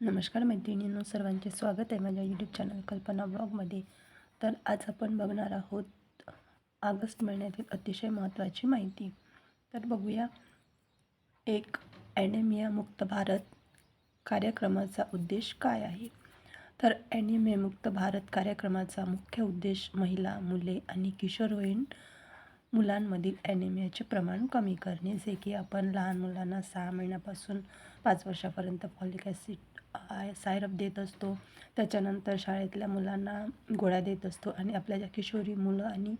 नमस्कार मैत्रिणींनो सर्वांचे स्वागत आहे माझ्या यूट्यूब चॅनल कल्पना ब्लॉगमध्ये तर आज आपण बघणार आहोत ऑगस्ट महिन्यातील अतिशय महत्त्वाची माहिती. तर बघूया एक ॲनेमिया मुक्त भारत कार्यक्रमाचा उद्देश काय आहे? तर ॲनिमिया मुक्त भारत कार्यक्रमाचा मुख्य उद्देश महिला मुले आणि किशोरवयीन मुलांमधील ॲनिमियाचे प्रमाण कमी करणे. जे की आपण लहान मुलांना सहा महिन्यापासून पाच वर्षापर्यंत फॉलिक ॲसिड आय सायरप देत असतो. त्याच्यानंतर शाळेतल्या मुलांना गोळ्या देत असतो आणि आपल्या ज्या किशोरी मुलं आणि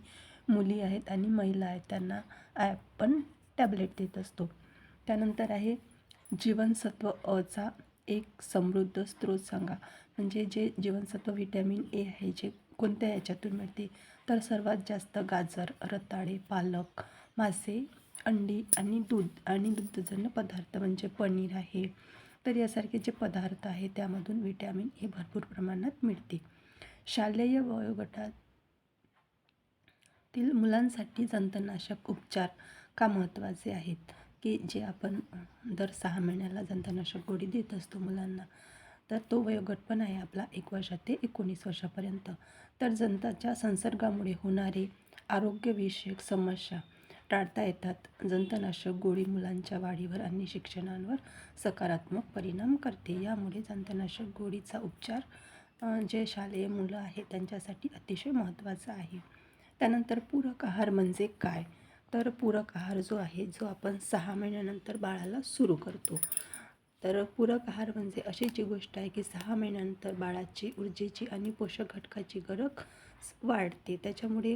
मुली आहेत आणि महिला आहेत त्यांना आपण टॅबलेट देत असतो. त्यानंतर आहे जीवनसत्व अचा एक समृद्ध स्रोत सांगा. म्हणजे जे जीवनसत्व व्हिटॅमिन ए आहे जे कोणत्या याच्यातून मिळते? तर सर्वात जास्त गाजर रताळे पालक मासे अंडी आणि दूध आणि दुग्धजन्य पदार्थ म्हणजे पनीर आहे. तर यासारखे जे पदार्थ आहे त्यामधून विटॅमिन हे भरपूर प्रमाणात मिळते. शालेय वयोगटातील मुलांसाठी जंतनाशक उपचार का महत्त्वाचे आहेत? की जे आपण दर सहा महिन्याला जंतनाशक गोळी देत असतो मुलांना तर तो वयोगट पण आहे आपला एक वर्षात ते एकोणीस वर्षापर्यंत. तर जंताच्या संसर्गामुळे होणारे आरोग्यविषयक समस्या टाळता येतात. जंतनाशक गोळी मुलांच्या वाढीवर आणि शिक्षणांवर सकारात्मक परिणाम करते. यामुळे जंतनाशक गोळीचा उपचार जे शालेय मुलं आहेत त्यांच्यासाठी अतिशय महत्त्वाचा आहे. त्यानंतर पूरक आहार म्हणजे काय? तर पूरक आहार जो आहे जो आपण सहा महिन्यानंतर बाळाला सुरू करतो. तर पूरक आहार म्हणजे अशी जी गोष्ट आहे की सहा महिन्यानंतर बाळाची ऊर्जेची आणि पोषक घटकाची गरज वाढते. त्याच्यामुळे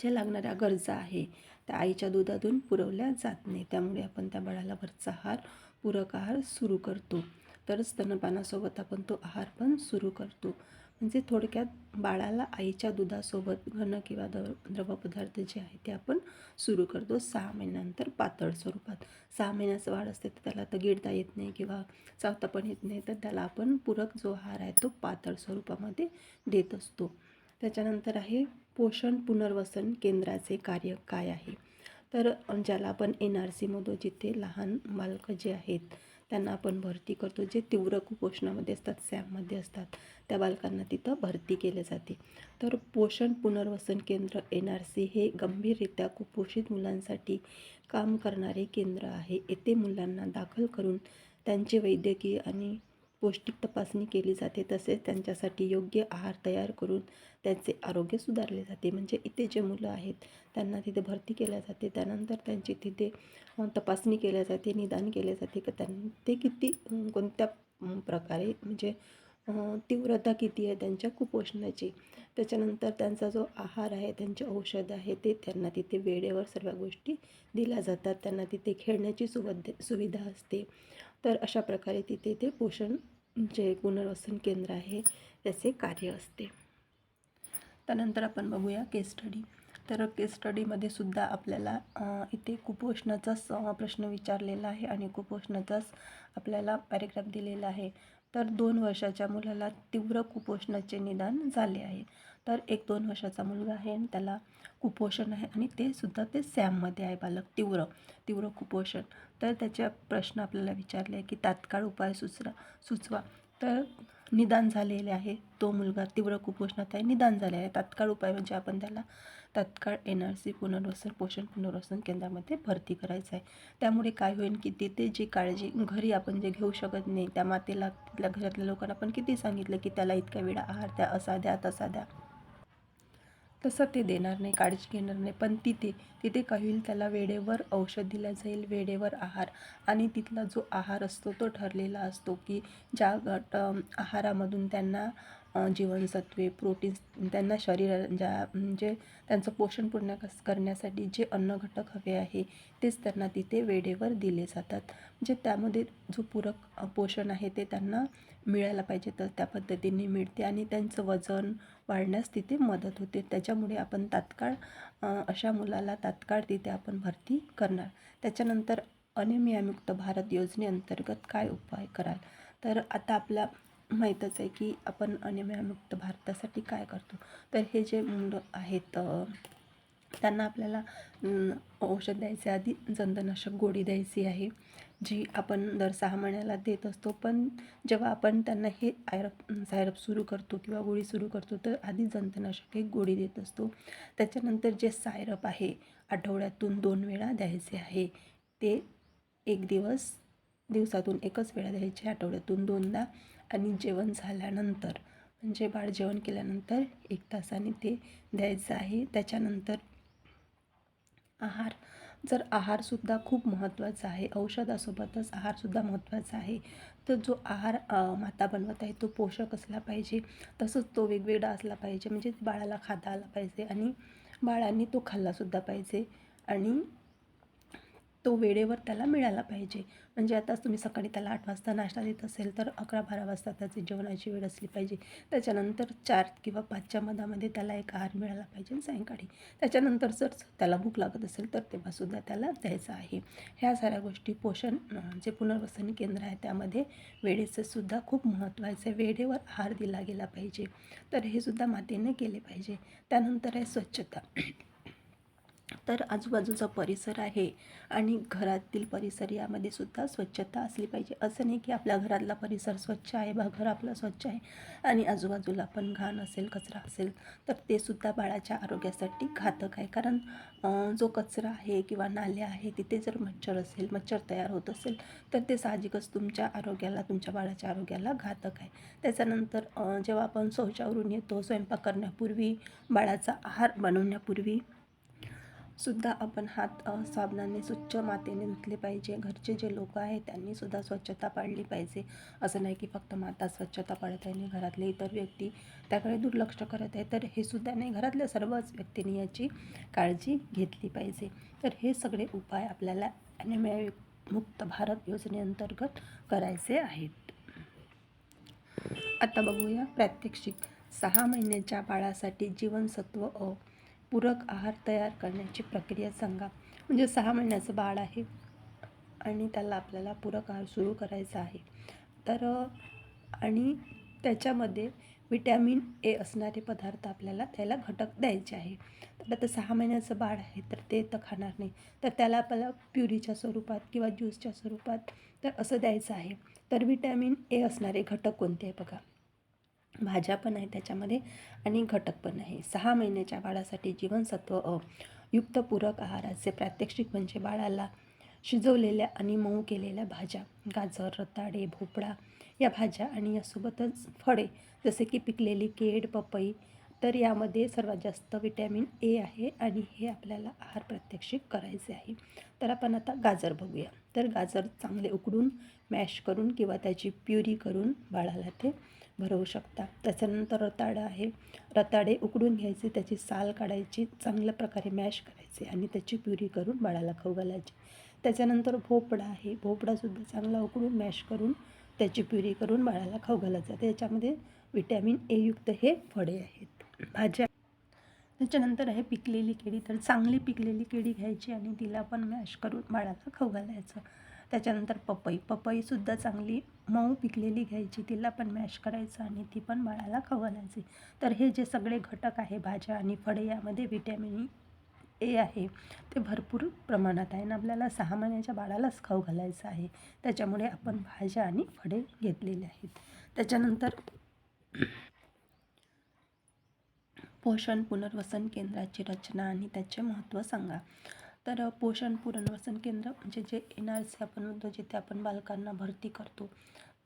ज्या लागणाऱ्या गरजा आहे. त्या आईच्या दुधातून पुरवल्या जात नाही. त्यामुळे आपण त्या बाळाला वरचा आहार पूरक आहार सुरू करतो. तर स्तनपानासोबत आपण तो आहार पण सुरू करतो. म्हणजे थोडक्यात बाळाला आईच्या दुधासोबत घन किंवा द्रव पदार्थ जे आहे ते आपण सुरू करतो सहा महिन्यानंतर पातळ स्वरूपात. सहा महिन्याचं वाढ असते तर त्याला तर गिळता येत नाही किंवा चावता पण येत नाही तर त्याला आपण पूरक जो आहार आहे तो पातळ स्वरूपामध्ये देत असतो. त्याच्यानंतर आहे पोषण पुनर्वसन केंद्राचे कार्य काय आहे? तर ज्याला आपण एन आर सीमधून जिथे लहान बालकं जे आहेत त्यांना आपण भरती करतो. जे तीव्र कुपोषणामध्ये असतात सॅममध्ये असतात त्या बालकांना तिथं भरती केले जाते. तर पोषण पुनर्वसन केंद्र एन आर सी हे गंभीररित्या कुपोषित मुलांसाठी काम करणारे केंद्र आहे. येथे मुलांना दाखल करून त्यांचे वैद्यकीय आणि पौष्टिक तपासणी केली जाते. तसेच त्यांच्यासाठी योग्य आहार तयार करून त्यांचे आरोग्य सुधारले जाते. म्हणजे इथे जे मुलं आहेत त्यांना तिथे भरती केल्या जाते. त्यानंतर त्यांची तिथे तपासणी केल्या जाते निदान केले जाते. की त्यां ते किती कोणत्या प्रकारे म्हणजे तीव्रता किती आहे त्यांच्या कुपोषणाची. त्याच्यानंतर त्यांचा जो आहार आहे त्यांचे औषध आहे ते त्यांना तिथे वेळेवर सर्व गोष्टी दिल्या जातात. त्यांना तिथे खेळण्याची सुवध सुविधा असते. तर अशा प्रकारे तिथे ते पोषण जे पुनर्वसन केंद्र आहे त्याचे कार्य असते. त्यानंतर आपण बघूया केस स्टडी तर केस स्टडीमध्ये सुद्धा आपल्याला इथे कुपोषणाचाच प्रश्न विचारलेला आहे आणि कुपोषणाचाच आपल्याला पॅरेग्राफ दिलेला आहे. तर दोन वर्षाच्या मुलाला तीव्र कुपोषणाचे निदान झाले आहे. तर एक दोन वर्षाचा मुलगा आहे आणि त्याला कुपोषण आहे आणि ते सुद्धा ते सॅममध्ये आहे बालक. तीव्र तीव्र कुपोषण. तर त्याच्या प्रश्न आपल्याला विचारले आहे की तात्काळ उपाय सुचरा सुचवा. तर निदान झालेले आहे. तो मुलगा तीव्र कुपोषणात आहे निदान झाले आहे. तात्काळ उपाय म्हणजे आपण त्याला तात्काळ एन आर सी पुनर्वसन पोषण पुनर्वसन केंद्रामध्ये भरती करायचं आहे. त्यामुळे काय होईल की तिथे जी काळजी घरी आपण जे घेऊ शकत नाही त्या मातेला तिथल्या घरातल्या लोकांना आपण किती सांगितलं की त्याला इतक्या वेळा आहार द्या असा द्या तसा द्या. तसं ते देणार नाही काळजी घेणार नाही. पण तिथे तिथे काही होईल त्याला वेळेवर औषध दिलं जाईल वेळेवर आहार. आणि तिथला जो आहार असतो तो ठरलेला असतो की ज्या गट आहारामधून त्यांना जीवनसत्वे प्रोटीन्स त्यांना शरीर ज्या म्हणजे त्यांचं पोषण पूर्ण कस करण्यासाठी जे अन्न घटक हवे आहे तेच त्यांना तिथे वेळेवर दिले जातात. म्हणजे त्यामध्ये जो पूरक पोषण आहे ते त्यांना मिळायला पाहिजे तर त्या पद्धतीने मिळते आणि त्यांचं वजन वाढण्यास तिथे मदत होते. त्याच्यामुळे आपण तात्काळ अशा मुलाला तात्काळ तिथे आपण भरती करणार. त्याच्यानंतर अनिमियामुक्त भारत योजनेअंतर्गत काय उपाय कराल? तर आता आपल्या माहीतच आहे की आपण अनिमयामुक्त भारतासाठी काय करतो. तर हे जे मुलं आहेत त्यांना आपल्याला औषध द्यायचे आधी जंतनाशक गोळी द्यायची आहे जी आपण दर सहा महिन्याला देत असतो. पण जेव्हा आपण त्यांना हे आयरप सायरप सुरू करतो किंवा गोळी सुरू करतो तर आधी जंतनाशक एक गोळी देत असतो. त्याच्यानंतर जे सायरप आहे आठवड्यातून दोन वेळा द्यायचे आहे. ते एक दिवस दिवसातून एकच वेळा द्यायचे आठवड्यातून दोनदा. आणि जेवण झाल्यानंतर म्हणजे बाळ जेवण केल्यानंतर एक तासाने ते द्यायचं आहे. त्याच्यानंतर आहार. जर आहारसुद्धा खूप महत्त्वाचा आहे औषधासोबतच आहारसुद्धा महत्त्वाचा आहे तर जो आहार माता बनवत आहे तो पोषक असला पाहिजे. तसंच तो वेगवेगळा असला पाहिजे म्हणजे बाळाला खाता आला पाहिजे आणि बाळांनी तो खाल्लासुद्धा पाहिजे. आणि तो वेळेवर त्याला मिळाला पाहिजे. म्हणजे आता तुम्ही सकाळी त्याला आठ वाजता नाश्ता देत असेल तर अकरा बारा वाजता त्याची जेवणाची वेळ असली पाहिजे. त्याच्यानंतर चार किंवा पाचच्या मधामध्ये त्याला एक आहार मिळाला पाहिजे सायंकाळी. त्याच्यानंतर जर त्याला भूक लागत असेल तर तेव्हासुद्धा त्याला द्यायचं आहे. ह्या साऱ्या गोष्टी पोषण जे पुनर्वसन केंद्र आहे त्यामध्ये वेळेचं सुद्धा खूप महत्त्वाचं आहे. वेळेवर आहार दिला गेला पाहिजे. तर हे सुद्धा मातेने केले पाहिजे. त्यानंतर आहे स्वच्छता. तर आजूबाजूचा परिसर आहे आणि घरातील परिसर यामध्ये सुद्धा स्वच्छता असली पाहिजे. असं नाही की आपल्या घरातला परिसर स्वच्छ आहे बा घर आपलं स्वच्छ आहे आणि आजूबाजूला पण घाण असेल कचरा असेल तर ते सुद्धा बाळाच्या आरोग्यासाठी घातक आहे. कारण जो कचरा आहे किंवा नाल्या आहे तिथे जर मच्छर असेल मच्छर तयार होत असेल तर ते साहजिकच तुमच्या आरोग्याला तुमच्या बाळाच्या आरोग्याला घातक आहे. त्याच्यानंतर जेव्हा आपण शौचावरून येतो स्वयंपाक करण्यापूर्वी बाळाचा आहार बनवण्यापूर्वी सुद्धा आपण हात साबणाने स्वच्छ मातेने धुतले पाहिजे. घरचे जे लोक आहेत त्यांनी सुद्धा स्वच्छता पाळली पाहिजे. असं नाही की फक्त माता स्वच्छता पाळत आहे आणि घरातले इतर व्यक्ती त्याकडे दुर्लक्ष करत आहे. तर हे सुद्धा नाही घरातल्या सर्वच व्यक्तींनी याची काळजी घेतली पाहिजे. तर हे सगळे उपाय आपल्याला ॲनिमिया मुक्त भारत योजनेअंतर्गत करायचे आहेत. आता बघूया प्रात्यक्षिक. सहा महिन्याच्या बाळासाठी जीवनसत्व अ पूरक आहार तयार करण्याची प्रक्रिया सांगा. म्हणजे सहा महिन्याचं बाळ आहे आणि त्याला आपल्याला पूरक आहार सुरू करायचा आहे. तर आणि त्याच्यामध्ये विटॅमिन ए असणारे पदार्थ आपल्याला त्याला घटक द्यायचे आहे. तर आता सहा महिन्याचं बाळ आहे तर ते तर खाणार नाही. तर त्याला आपल्याला प्युरीच्या स्वरूपात किंवा ज्यूसच्या स्वरूपात तर असं द्यायचं आहे. तर विटॅमिन ए असणारे घटक कोणते आहे बघा? भाज्या पण आहे त्याच्यामध्ये आणि घटक पण आहे. सहा महिन्याच्या बाळासाठी जीवनसत्व अ युक्त पूरक आहाराचे प्रात्यक्षिक म्हणजे बाळाला शिजवलेल्या आणि मऊ केलेल्या भाज्या गाजर रताळे भोपळा या भाज्या आणि यासोबतच फळे जसे की पिकलेली केड पपई तर यामध्ये सर्वात जास्त विटॅमिन ए आहे आणि हे आपल्याला आहार प्रात्यक्षिक करायचे आहे. तर आपण आता गाजर बघूया. तर गाजर चांगले उकडून मॅश करून किंवा त्याची प्युरी करून बाळाला ते भरवू शकता. त्याच्यानंतर रताळं आहे. रताळे उकडून घ्यायचे त्याची साल काढायची चांगल्या प्रकारे मॅश करायचे आणि त्याची प्युरी करून बाळाला खाऊ घालायची. त्याच्यानंतर भोपळा आहे. भोपळासुद्धा चांगला उकडून मॅश करून त्याची प्युरी करून बाळाला खाऊ घालायचं त्याच्यामध्ये विटॅमिन ए युक्त हे फळे आहेत. भाज्या. त्याच्यानंतर आहे पिकलेली केळी. तर चांगली पिकलेली केळी घ्यायची आणि तिला पण मॅश करून बाळाला खाऊ घालायचं. त्याच्यानंतर पपई. पपईसुद्धा चांगली मऊ पिकलेली घ्यायची. तिला पण मॅश करायचं आणि ती पण बाळाला खाऊ घालायची. तर हे जे सगळे घटक आहे भाज्या आणि फळे यामध्ये विटॅमिन ए आहे. ते भरपूर प्रमाणात आहे आणि आपल्याला सहा महिन्याच्या बाळालाच खाऊ घालायचं आहे. त्याच्यामुळे आपण भाज्या आणि फळे घेतलेले आहेत. त्याच्यानंतर पोषण पुनर्वसन केंद्राची रचना आणि त्याचे महत्त्व सांगा. तर पोषण पुनर्वसन केंद्र म्हणजे जे एन आर सी आपण म्हणतो जिथे आपण बालकांना भरती करतो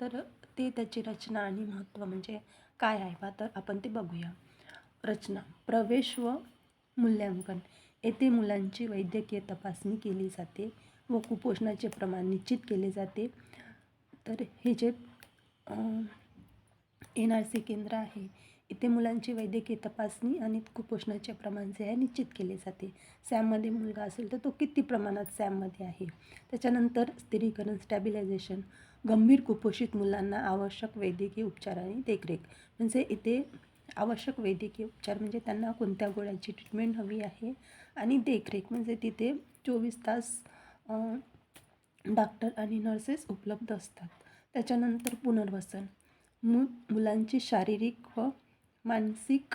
तर ते त्याची रचना आणि महत्त्व म्हणजे काय आहे बा? तर आपण ते बघूया. रचना प्रवेश व मूल्यांकन. येथे मुलांची वैद्यकीय तपासणी केली जाते व कुपोषणाचे प्रमाण निश्चित केले जाते. तर हे जे एन आर सी केंद्र आहे इथे मुलांची वैद्यकीय तपासणी आणि कुपोषणाचे प्रमाण जे आहे निश्चित केले जाते. सॅममध्ये मुलगा असेल तर तो किती प्रमाणात सॅममध्ये आहे? त्याच्यानंतर स्थिरीकरण स्टॅबिलायझेशन गंभीर कुपोषित मुलांना आवश्यक वैद्यकीय उपचार आणि देखरेख. म्हणजे इथे आवश्यक वैद्यकीय उपचार म्हणजे त्यांना कोणत्या गोळ्याची ट्रीटमेंट हवी आहे आणि देखरेख. म्हणजे तिथे चोवीस तास डॉक्टर आणि नर्सेस उपलब्ध असतात. त्याच्यानंतर पुनर्वसन. मु मुलांची शारीरिक व मानसिक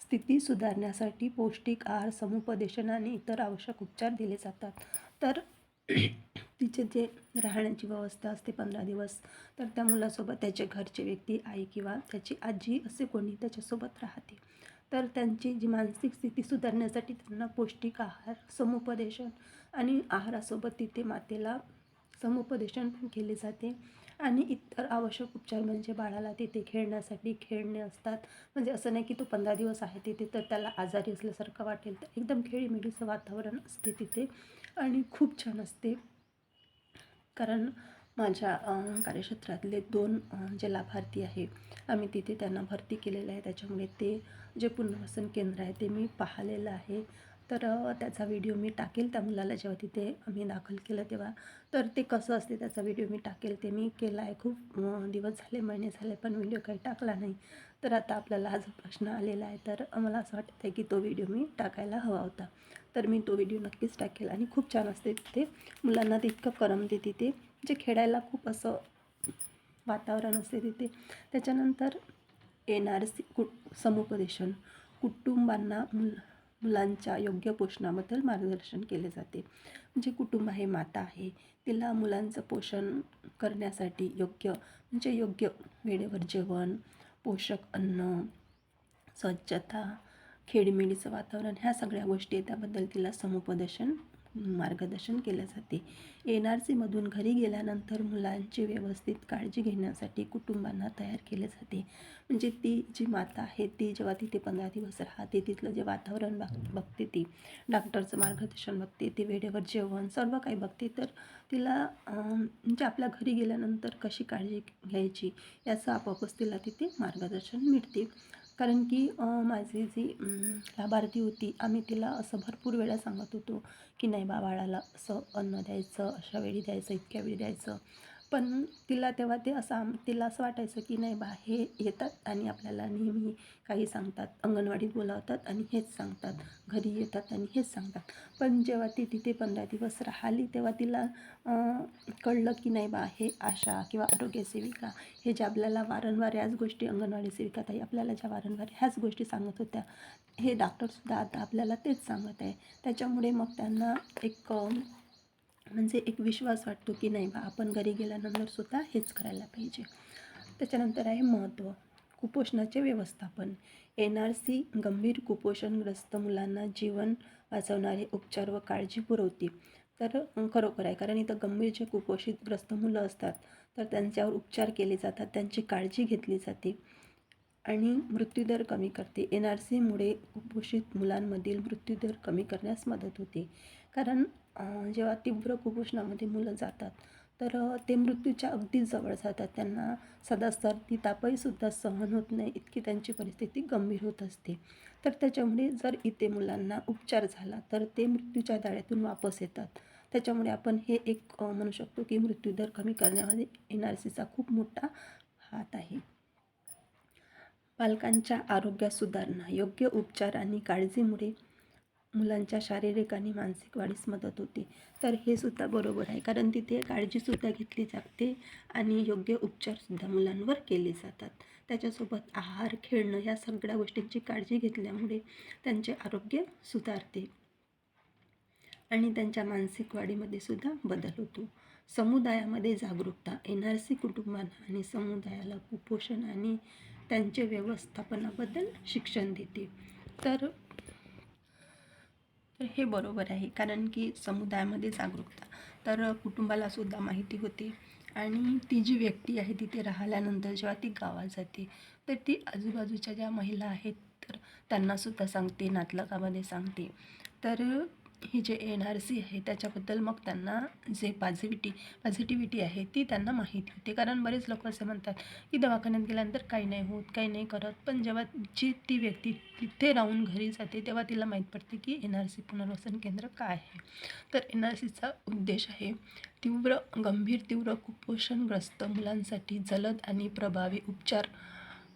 स्थिती सुधारण्यासाठी पौष्टिक आहार समुपदेशन आणि इतर आवश्यक उपचार दिले जातात. तर तिचे जे राहण्याची व्यवस्था असते पंधरा दिवस तर त्या मुलासोबत त्याचे घरचे व्यक्ती आई किंवा त्याची आजी असे कोणी त्याच्यासोबत राहते. तर त्यांची जी मानसिक स्थिती सुधारण्यासाठी त्यांना पौष्टिक आहार समुपदेशन आणि आहारासोबत तिथे मातेला समुपदेशन पण केले जाते. आणि इतर आवश्यक उपचार म्हणजे बाळाला तिथे खेळण्यासाठी खेळणे असतात. म्हणजे असं नाही की तो पंधरा दिवस आहे तिथे तर त्याला आजारी असल्यासारखं वाटेल. तर एकदम खेळीमेळीचं वातावरण असते तिथे आणि खूप छान असते. कारण माझ्या कार्यक्षेत्रातले दोन जे लाभार्थी आहे आम्ही तिथे त्यांना भरती केलेलं आहे. त्याच्यामुळे ते जे पुनर्वसन केंद्र आहे ते मी पाहिलेलं आहे. तर त्याचा व्हिडिओ मी टाकेल. त्या मुलाला जेव्हा तिथे आम्ही दाखल केलं तेव्हा. तर ते कसं असते त्याचा व्हिडिओ मी टाकेल. ते मी केला आहे. खूप दिवस झाले महिने झाले पण व्हिडिओ काही टाकला नाही. तर आता आपल्याला हा जो प्रश्न आलेला आहे तर मला असं वाटतं आहे की तो व्हिडिओ मी टाकायला हवा होता. तर मी तो व्हिडिओ नक्कीच टाकेल. आणि खूप छान असते तिथे. मुलांना ते इतकं करमते तिथे. जे खेळायला खूप असं वातावरण असते तिथे. त्याच्यानंतर एन आर सी कु समुपदेशन. कुटुंबांना मुल मुलांच्या योग्य पोषणाबद्दल मार्गदर्शन केले जाते. म्हणजे कुटुंब आहे माता आहे तिला मुलांचं पोषण करण्यासाठी योग्य म्हणजे योग्य वेळेवर जेवण पोषक अन्न स्वच्छता खेडमिडीचं वातावरण ह्या सगळ्या गोष्टी आहे त्याबद्दल तिला समुपदेशन मार्गदर्शन केले जाते. एन आर सीमधून घरी गेल्यानंतर मुलांची व्यवस्थित काळजी घेण्यासाठी कुटुंबांना तयार केले जाते. म्हणजे ती जी माता आहे ती जेव्हा तिथे पंधरा दिवस राहते तिथलं जे वातावरण बघ बघते ती डॉक्टरचं मार्गदर्शन बघते ती वेळेवर जेवण सर्व काही बघते तर तिला म्हणजे आपल्या घरी गेल्यानंतर कशी काळजी घ्यायची याचं आपोआपच तिला तिथे मार्गदर्शन मिळते. कारण की माझी जी लाभार्थी होती आम्ही तिला असं भरपूर वेळा सांगत होतो की नाही बा बाळाला असं अन्न द्यायचं अशा वेळी द्यायचं इतक्या वेळी द्यायचं. पण तिला तेव्हा ते असं तिला असं वाटायचं की नाही बा हे येतात आणि आपल्याला नेहमी काही सांगतात अंगणवाडीत बोलावतात आणि हेच सांगतात घरी येतात आणि हेच सांगतात. पण जेव्हा ती तिथे पंधरा दिवस राहिली तेव्हा तिला कळलं की नाही बा हे आशा किंवा आरोग्य सेविका हे जे आपल्याला वारंवार ह्याच गोष्टी अंगणवाडी सेविका ताई आपल्याला ज्या वारंवार ह्याच गोष्टी सांगत होत्या हे डॉक्टरसुद्धा आता आपल्याला तेच सांगत आहे. त्याच्यामुळे मग त्यांना एक म्हणजे एक विश्वास वाटतो की नाही बा आपण घरी गेल्यानंतर सुद्धा हेच करायला पाहिजे. त्याच्यानंतर आहे महत्त्व कुपोषणाचे व्यवस्थापन. एन आर सी गंभीर कुपोषणग्रस्त मुलांना जीवन वाचवणारे उपचार व काळजी पुरवते. तर खरोखर आहे. कारण इथं गंभीर जे कुपोषितग्रस्त मुलं असतात तर त्यांच्यावर उपचार केले जातात त्यांची काळजी घेतली जाते आणि मृत्यूदर कमी करते. एन आर सीमुळे कुपोषित मुलांमधील मृत्यूदर कमी करण्यास मदत होते. कारण जेव्हा तीव्र कुपोषणामध्ये मुलं जातात तर ते मृत्यूच्या अगदीच जवळ जातात. त्यांना सदा सर्दी तापहीसुद्धा सहन होत नाही इतकी त्यांची परिस्थिती गंभीर होत असते. तर त्याच्यामुळे जर इथे मुलांना उपचार झाला तर ते मृत्यूच्या दाड्यातून वापस येतात. त्याच्यामुळे आपण हे एक म्हणू शकतो की मृत्यूदर कमी करण्यामध्ये एन आर सीचा खूप मोठा हात आहे. पालकांच्या आरोग्यात सुधारणा योग्य उपचार आणि काळजीमुळे मुलांच्या शारीरिक आणि मानसिक वाढीस मदत होते. तर हे सुद्धा बरोबर आहे. कारण तिथे काळजीसुद्धा घेतली जाते आणि योग्य उपचारसुद्धा मुलांवर केले जातात. त्याच्यासोबत आहार खेळणं ह्या सगळ्या गोष्टींची काळजी घेतल्यामुळे त्यांचे आरोग्य सुधारते. आणि त्यांच्या मानसिक वाढीमध्ये सुद्धा बदल होतो. समुदायामध्ये जागरूकता एन आर सी कुटुंबांना आणि समुदायाला कुपोषण आणि त्यांचे व्यवस्थापनाबद्दल शिक्षण देते. तर तर हे बरोबर आहे. कारण की समुदायामध्ये जागरूकता. तर कुटुंबालासुद्धा माहिती होते. आणि ती जी व्यक्ती आहे तिथे राहिल्यानंतर जेव्हा ती गावात जाते तर ती आजूबाजूच्या ज्या महिला आहेत तर त्यांनासुद्धा सांगते नातलगामध्ये सांगते. तर ही जे एन आर सी आहे त्याच्याबद्दल मग त्यांना जे पॉझिटिव्हिटी पॉझिटिव्हिटी आहे ती त्यांना माहिती होते. कारण बरेच लोक असे म्हणतात की दवाखान्यात गेल्यानंतर काही नाही होत काही नाही करत. पण जेव्हा जी ती व्यक्ती तिथे राहून घरी जाते तेव्हा तिला माहीत पडते की एन आर सी पुनर्वसन केंद्र काय आहे. तर एन आर सीचा उद्देश आहे तीव्र गंभीर तीव्र कुपोषणग्रस्त मुलांसाठी जलद आणि प्रभावी उपचार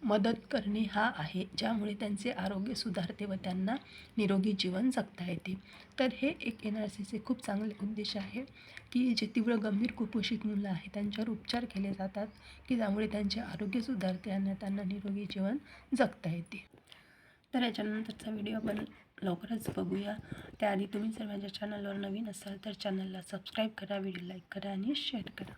मदत करणे हा आहे ज्यामुळे त्यांचे आरोग्य सुधारते व त्यांना निरोगी जीवन जगता येते. तर हे एक एन आर सीचे खूप चांगले उद्देश आहे की जे तीव्र गंभीर कुपोषित मुलं आहेत त्यांच्यावर उपचार केले जातात की ज्यामुळे त्यांचे आरोग्य सुधारते आणि त्यांना निरोगी जीवन जगता येते. तर याच्यानंतरचा व्हिडिओ आपण लवकरच बघूया. त्याआधी तुम्ही जर माझ्या चॅनलवर नवीन असाल तर चॅनलला सबस्क्राईब करा व्हिडिओ लाईक करा आणि शेअर करा.